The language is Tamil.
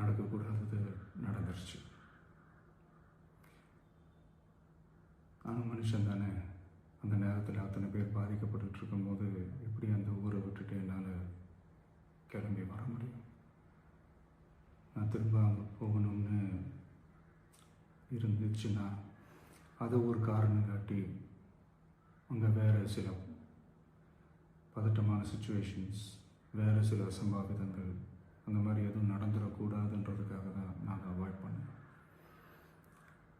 நடக்கக்கூடாதது நடந்துருச்சு. நானும் மனுஷன் தானே. அந்த நேரத்தில் அத்தனை பேர் பாதிக்கப்பட்டுட்டு இருக்கும்போது எப்படி அந்த ஊரை விட்டுட்டு என்னால் கிளம்பி வர முடியும்? நான் திரும்ப அங்கே போகணும்னு இருந்துச்சுன்னா அதை ஒரு காரணம் காட்டி அங்கே வேறு சில பதட்டமான சுச்சுவேஷன்ஸ் வேறு சில அசம்பாவிதங்கள்